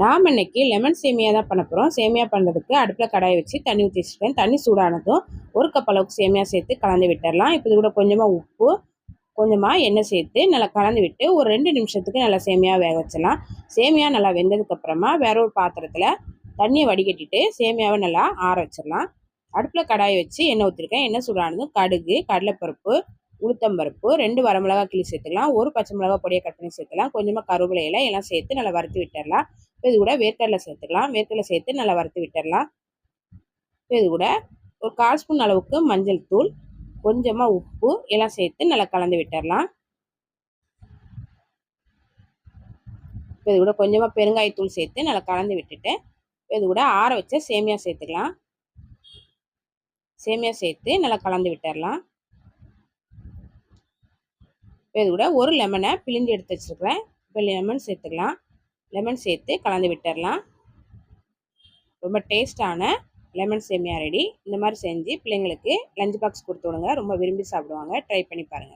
நாம் இன்றைக்கி லெமன் சேமியா தான் பண்ண போகிறோம் சேமியா பண்ணுறதுக்கு அடுப்பில் கடாயை வச்சு தண்ணி ஊற்றி வச்சுருக்கேன். தண்ணி சூடானதும் ஒரு கப் அளவுக்கு சேமியா சேர்த்து கலந்து விட்டுடலாம் இப்போ இது கூட கொஞ்சமாக உப்பு கொஞ்சமாக எண்ணெய் சேர்த்து நல்லா கலந்து விட்டு ஒரு ரெண்டு நிமிஷத்துக்கு நல்லா சேமியா வேக வச்சிடலாம். சேமியா நல்லா வெந்ததுக்கப்புறமா வேற ஒரு பாத்திரத்தில் தண்ணியை வடிகட்டிட்டு சேமியாவை நல்லா ஆற வச்சிடலாம். அடுப்பில் கடாயை வச்சு எண்ணெய் ஊற்றிருக்கேன் எண்ணெய் சூடானதும் கடுகு கடலைப்பருப்பு உளுத்தம்பருப்பு ரெண்டு வரமிளகா கிளி சேர்த்துக்கலாம். ஒரு பச்சை மிளகா பொடியை கட் பண்ணி சேர்த்துக்கலாம். கொஞ்சமாக கருவேப்பிலை எல்லாம் சேர்த்து நல்லா வறுத்து விட்டுடலாம் இது கூட வேர்க்கடலை சேர்த்துக்கலாம். வேர்க்கடலை சேர்த்து நல்லா வறுத்து விட்டுடலாம். இப்போ இது கூட ஒரு கால் ஸ்பூன் அளவுக்கு மஞ்சள் தூள் கொஞ்சமாக உப்பு எல்லாம் சேர்த்து நல்லா கலந்து விட்டுடலாம். இப்போ இது கூட கொஞ்சமாக பெருங்காயத்தூள் சேர்த்து நல்லா கலந்து விட்டுட்டு இது கூட ஆற வச்ச சேமியா சேர்த்துக்கலாம். சேமியா சேர்த்து நல்லா கலந்து விட்டுடலாம். இப்போ இது கூட ஒரு லெமனை பிழிஞ்சு எடுத்து வச்சுருக்கிறேன். இப்போ லெமன் சேர்த்துக்கலாம். லெமன் சேர்த்து கலந்து விட்டுடலாம் ரொம்ப டேஸ்டான லெமன் சேமியா ரெடி இந்த மாதிரி செஞ்சு பிள்ளைங்களுக்கு லஞ்ச் பாக்ஸ் கொடுத்து விடுங்க. ரொம்ப விரும்பி சாப்பிடுவாங்க. ட்ரை பண்ணி பாருங்கள்